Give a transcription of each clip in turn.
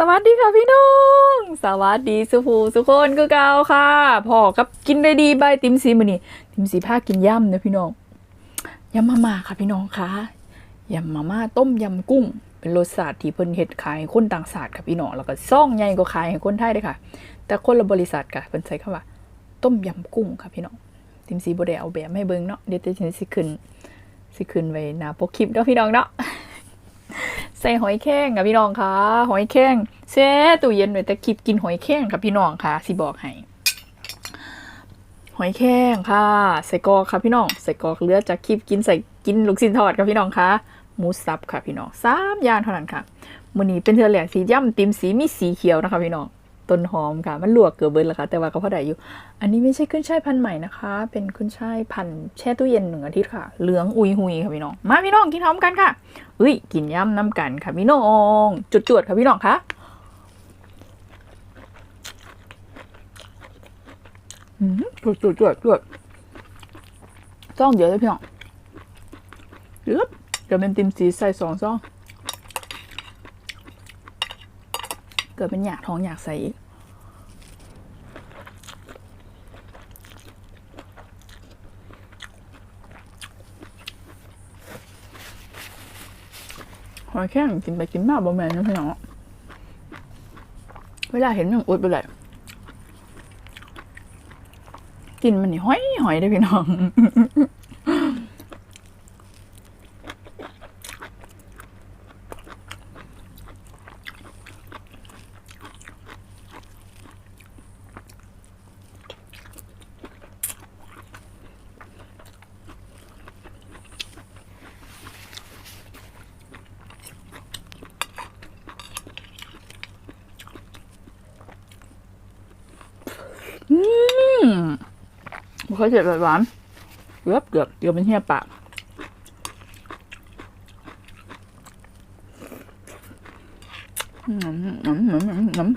สวัสดีค่ะพี่น้อง สวัสดีสุภูสุคนคือเก่าค่ะพ่อกับกินได้ดีใบติมซีมือนี่ติมซีผ้ากินย่ำนะพี่น้องยำมาม่าค่ะพี่น้องคะยำมาม่าต้มยำกุ้ง เป็นรสชาติที่เพิ่นเฮ็ดขายคนต่างชาติค่ะพี่น้องแล้วก็ซ่องใหญ่ก็ขายให้คนไทยเด้อค่ะ แต่คนละบริษัทค่ะเพิ่นใช้คำว่า ต้มยำกุ้งค่ะพี่น้องติมซีบ่ได้เอาแบบให้เบิ่งเนาะเดี๋ยวจะสิขึ้นสิขึ้นไว้หน้าปกคลิปเนาะพี่น้องเนาะ ใส่หอยแข้งค่ะพี่น้องค่ะ หอยแข้งแช่ตู้เย็นเลยแต่คลิปกินหอยแข้งค่ะพี่น้องค่ะสิบอกให้หอยแข้งค่ะ ใส่กอกค่ะพี่น้อง ใส่กอกเลือดจากคลิปกินใส่กินลูกชิ้นทอดค่ะพี่น้องค่ะหมูสับค่ะพี่น้องสามอย่างเท่านั้นค่ะมื้อนี้เป็นเธอแหลกสีย่ำติมสีมีสีเขียวนะคะพี่น้อง ต้นหอมค่ะ มันลวกเกือบเบิดแล้วค่ะ แต่ว่าก็พอได้อยู่ อันนี้ไม่ใช่ขึ้นช่ายพันธุ์ใหม่นะคะ เป็นขึ้นช่ายพันธุ์แช่ตู้เย็นหนึ่งอาทิตย์ค่ะ เหลืองอุยหุยค่ะพี่น้อง มาพี่น้องกินพร้อมกันค่ะเฮ้ยกินย่ำน้ำกันค่ะพี่น้อง จุดจวดค่ะพี่น้องคะจุดจวดจวดจวดซ่องเดี๋ยวเลยพี่น้องเยวเดี๋ยวเป็นติมสีใส่สองซ่อง เกิดเป็นอยากท้องอยากใส่อีกหอยแข้งกินไปกินมาบ่แม่นนะพี่น้องเวลาเห็นอย่างอุดไปเลยกินมันนี่ห้อยหอยได้พี่น้อง อืมบ่เคยเจ็บแบบหวานเกือบเกือบเดี๋ยวเป็นเหี้ยปากอืมอืมอืมอืมอืม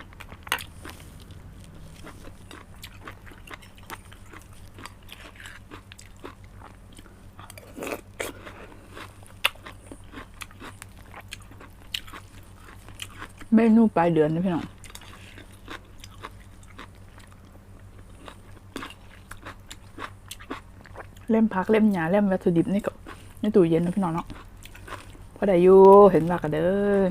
เมนูปลายเดือนนะพี่น้อง เล่มพักเล่มหยาเล่มวัตถุดิบนี่ก็ในตู้เย็นนะพี่น้องเนาะพอได้อยู่เห็นว่ากันเด้อ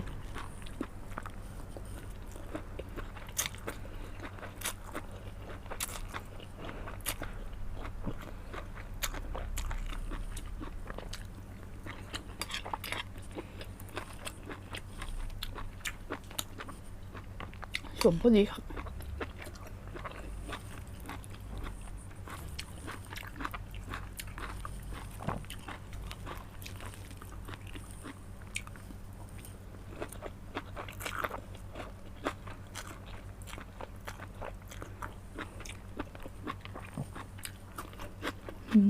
สมพอดีครับ อื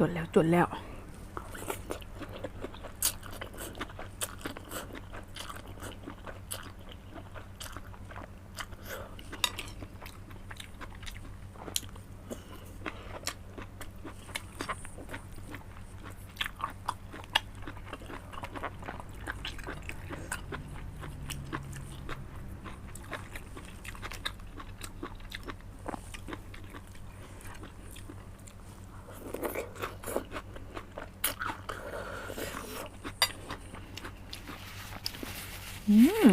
จดแล้วจดแล้ว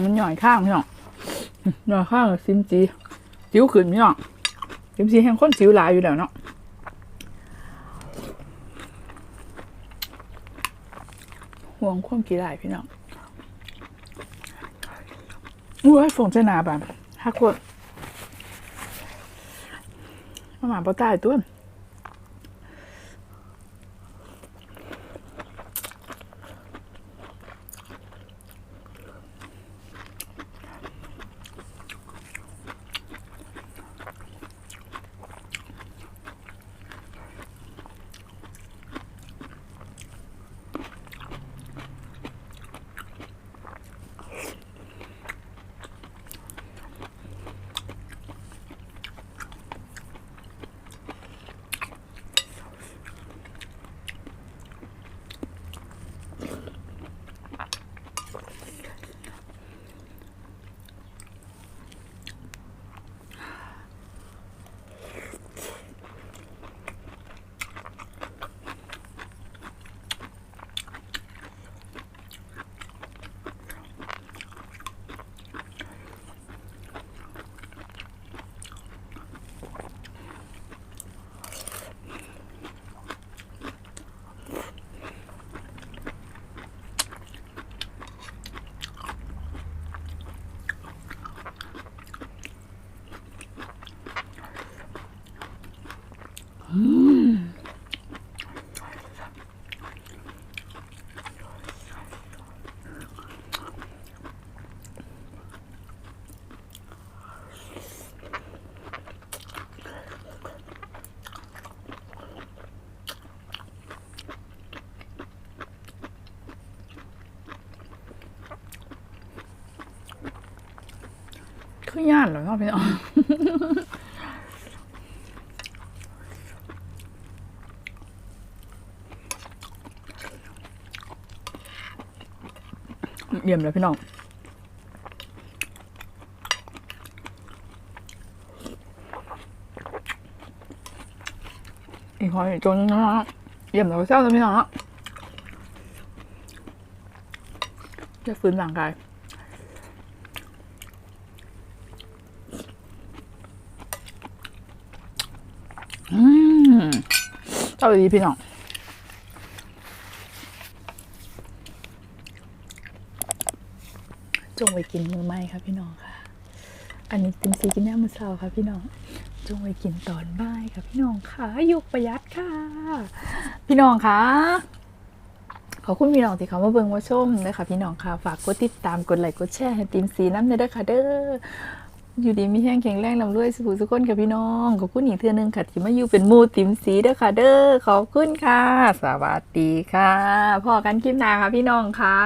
มันหน่อยข้างพี่น้องหน่อยข้างซิมจีจิ๋วขึ้นพี่น้องซิมจีแห่งคนจิ๋วหลายอยู่แล้วเนาะห่วงความกี่หลายพี่น้องอุ้ยฝงเจนาบานฮักกดมาหมาปลาตายตัว คือย่านเหรอเนาะพี่น้อง เยี่ยมเลยพี่น้องอีกหอยจนนะเยี่ยมเลยเจ้าเลยพี่น้องจะฟื้นร่างกายอืมเจ้าดีพี่น้อง จงไว้กินมือไหมค่ะพี่น้องค่ะ อันนี้ติมซีกินแน่มือเช้าค่ะพี่น้อง จงไว้กินตอนบ่ายค่ะพี่น้องค่ะยุกประหยัดค่ะ พี่น้องค่ะขอบคุณพี่น้องที่เขามาเบิ่งมาชมเลยค่ะพี่น้องค่ะ ฝากกดติดตามกดไลค์กดแชร์ให้ติมซีน้ำเด้อค่ะเด้ออยู่ดีมีแห้งแข็งแรงลำรวยสุขสุขคนค่ะพี่น้องขอบคุณอีกเทื่อนึงค่ะที่มาอยู่เป็นมูติมสีเด้อค่ะเด้อขอบคุณค่ะ สวัสดีค่ะพอกันคลิปหน้าค่ะพี่น้องค่ะ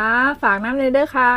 ฝากน้ำเลยเด้อค่ะ